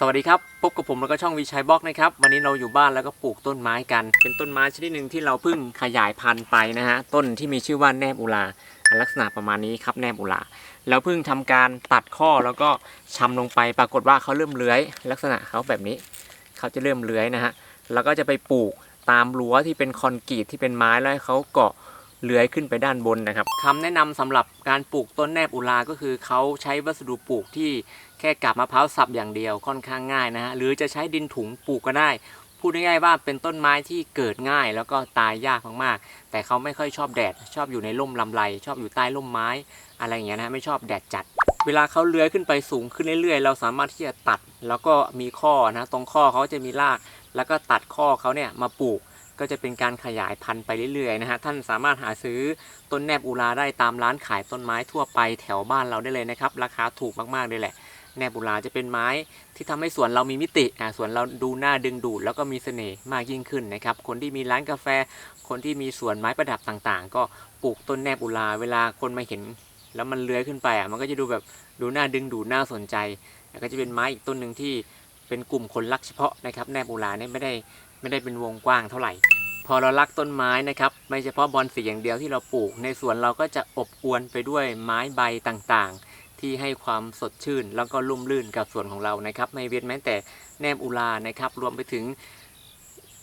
สวัสดีครับ พบกับผมแล้วก็ช่องวิชัยบล็อกนะครับ วันนี้เราอยู่บ้านแล้วก็ปลูกต้นไม้กัน เป็นต้นไม้ชนิดหนึ่งที่เราเพิ่งขยายพันธุ์ไปนะฮะ ต้นที่มีชื่อว่าแนบอุลา ลักษณะประมาณนี้ครับแนบอุลา แล้วเพิ่งทำการตัดข้อแล้วก็ชำลงไป ปรากฏว่าเขาเริ่มเลื้อย ลักษณะเขาแบบนี้ เขาจะเริ่มเลื้อยนะฮะ แล้วก็จะไปปลูกตามรั้วที่เป็นคอนกรีตที่เป็นไม้แล้วให้เขาเกาะ เลื้อยขึ้นไปด้านบนนะครับคำแนะนำสำหรับการปลูกต้นแนบอุลาก็คือเขาใช้วัสดุปลูกที่แค่กับมะพร้าวสับอย่างเดียวค่อนข้างง่ายนะฮะหรือจะใช้ดินถุงปลูกก็ได้ พูดง่ายๆว่าเป็นต้นไม้ที่เกิดง่ายแล้วก็ตายยากมากๆ แต่เขาไม่ค่อยชอบแดด ชอบอยู่ในร่มลำไร ชอบอยู่ใต้ร่มไม้ อะไรอย่างเงี้ยนะฮะไม่ชอบแดดจัด เวลาเขาเลื้อยขึ้นไปสูงขึ้นเรื่อยๆ เราสามารถที่จะตัดแล้วก็มีข้อนะตรงข้อเขาจะมีราก แล้วก็ตัดข้อเขาเนี่ยมาปลูก ก็จะเป็นการขยายพันธุ์ไปเรื่อยๆนะฮะท่านสามารถหาซื้อต้นแนบอุราได้ตามร้านขายต้นไม้ทั่วไปแถวบ้านเราได้เลยนะครับ ราคาถูกมากๆเลยแหละ แนบอุราจะเป็นไม้ที่ทำให้สวนเรามีมิติอ่าสวนเราดูน่าดึงดูดแล้วก็มีเสน่ห์มากยิ่งขึ้นนะครับ คนที่มีร้านกาแฟ คนที่มีสวนไม้ประดับต่างๆ ก็ปลูกต้นแนบอุราเวลาคนมาเห็น แล้วมันเลื้อยขึ้นไปอะมันก็จะดูแบบดูน่าดึงดูดน่าสนใจก็จะเป็นไม้อีกต้นหนึ่งที่เป็นกลุ่มคนรักเฉพาะนะครับแนบอุราเนี่ยไม่ได้ ไม่ได้เป็นวงกว้างเท่าไหร่ พอเรารักต้นไม้นะครับ ไม่เฉพาะบอนสีอย่างเดียวที่เราปลูก ในสวนเราก็จะอบอวลไปด้วยไม้ใบต่างๆ ที่ให้ความสดชื่น แล้วก็ลุ่มลื่นกับสวนของเรานะครับไม่เว้นแม้แต่แนมอุลานะครับ รวมไปถึง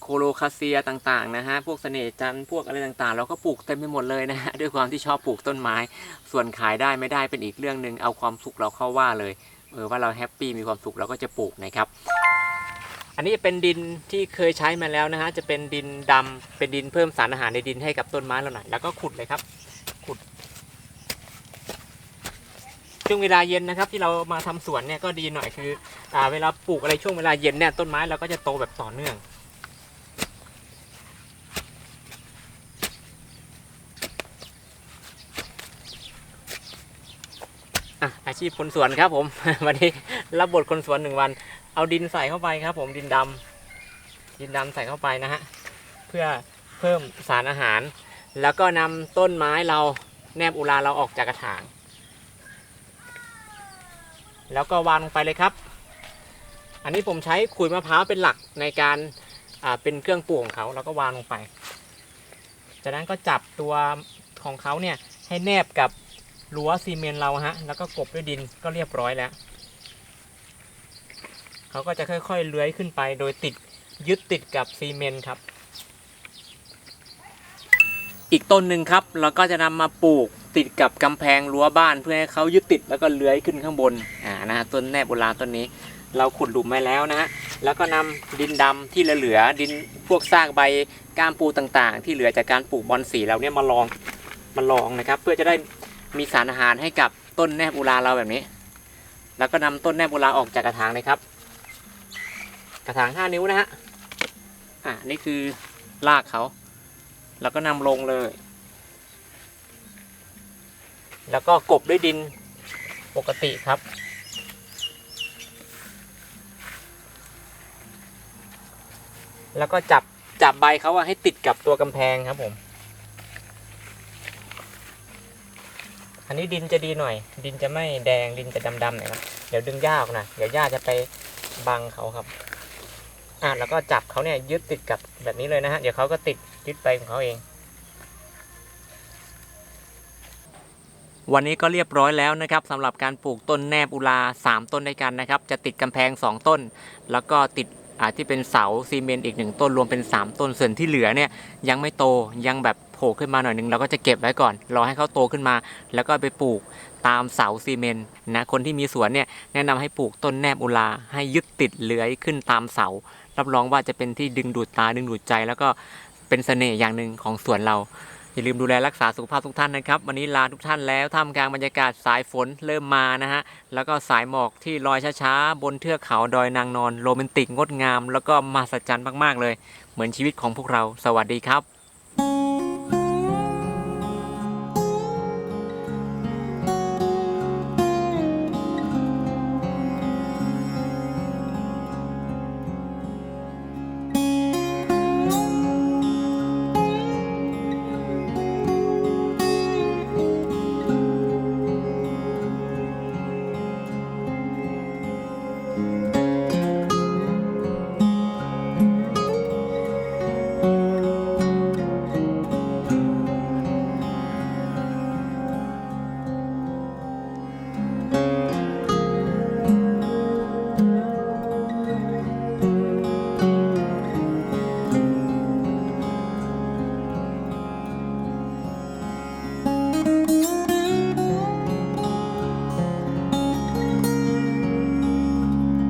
โคโลคาเซียต่างๆนะฮะ พวกเสน่ห์จันทร์พวกอะไรต่างๆ เราก็ปลูกเต็มไปหมดเลยนะฮะ ด้วยความที่ชอบปลูกต้นไม้ ส่วนขายได้ไม่ได้เป็นอีกเรื่องหนึ่งเอาความสุขเราเข้าว่าเลย เออว่าเราแฮปปี้มีความสุขเราก็จะปลูกนะครับ อันนี้เป็นดินที่เคยใช้มาแล้วนะฮะจะเป็นดินดำเป็นดินเพิ่มสารอาหารในดินให้กับต้นไม้เราหน่อยแล้วก็ขุดเลยครับ ขุดช่วงเวลาเย็นนะครับที่เรามาทำสวนเนี่ยก็ดีหน่อยคืออเวลาปลูกอะไรช่วงเวลาเย็นเนี่ยต้นไม้เราก็จะโตแบบต่อเนื่อง อะอาชีพคนสวนครับผม วันนี้รับบทคนสวนหนึ่งวัน เอาดินใส่เข้าไปครับ ผมดินดำดินดำใส่เข้าไปนะฮะเพื่อเพิ่มสารอาหาร แล้วก็นำต้นไม้เราแนบอุราเราออกจากกระถาง แล้วก็วางลงไปเลยครับ อันนี้ผมใช้ขุยมะพร้าวเป็นหลักในการเป็นเครื่องปลูกของเขาแล้วก็วางลงไป จากนั้นก็จับตัวของเขาเนี่ยให้แนบกับ รั้วซีเมนต์เราฮะ แล้วก็กบด้วยดินก็เรียบร้อยแล้ว เขาก็จะค่อยๆเลื้อยขึ้นไป โดยติดยึดติดกับซีเมนต์ครับ อีกต้นหนึ่งครับ เราก็จะนำมาปลูกติดกับกำแพงรั้วบ้านเพื่อให้เขายึดติดแล้วก็เลื้อยขึ้นข้างบน อ่านะฮะต้นแนบโบราณต้นนี้ เราขุดหลุมไว้แล้วนะฮะ แล้วก็นำดินดำที่เหลือดินพวกซากใบก้ามปูต่างๆ ที่เหลือจากการปลูกบอนสีเราเนี่ยมาลองมาลองนะครับ เพื่อจะได้ มีสารอาหารให้กับต้นแนบอุราเราแบบนี้ แล้วก็นำต้นแนบอุราออกจากกระถางเลยครับ กระถาง5นิ้วนะฮะอะนี่คือรากเขา แล้วก็นำลงเลย แล้วก็กบด้วยดินปกติครับแล้วก็จับจับใบเขาอะให้ติดกับตัวกำแพงครับผม อันนี้ดินจะดีหน่อย ดินจะไม่แดงดินจะดำๆหน่อยครับเดี๋ยวดึงหญ้าออกหน่อยเดี๋ยวหญ้าจะไปบังเขาครับ อะแล้วก็จับเขาเนี่ยยึดติดกับแบบนี้เลยนะฮะเดี๋ยวเขาก็ติดยึดไปของเขาเอง วันนี้ก็เรียบร้อยแล้วนะครับสำหรับการปลูกต้นแนบอุรา3 ต้นด้วยกันนะครับ จะติดกำแพง 2 ต้น แล้วก็ติดที่เป็นเสาซีเมนต์อีกหนึ่งต้นรวมเป็น 3 ต้นส่วนที่เหลือเนี่ยยังไม่โตยังแบบ โผล่ขึ้นมาหน่อยหนึงเราก็จะเก็บไว้ก่อน รอให้เขาโตขึ้นมา แล้วก็ไปปลูกตามเสาซีเมนต์นะคนที่มีสวนเนี่ยแนะนำให้ปลูกต้นแนบอุราให้ยึดติดเลื้อยขึ้นตามเสา รับรองว่าจะเป็นที่ดึงดูดตาดึงดูดใจ แล้วก็เป็นเสน่ห์อย่างหนึ่งของสวนเราอย่าลืมดูแลรักษาสุขภาพทุกท่านนะครับ วันนี้ลาทุกท่านแล้วท่ามกลางบรรยากาศสายฝนเริ่มมานะฮะ แล้วก็สายหมอกที่ลอยช้าๆ บนเทือกเขาดอยนางนอน โรแมนติกงดงาม แล้วก็มหัศจรรย์มากๆเลย เหมือนชีวิตของพวกเรา สวัสดีครับ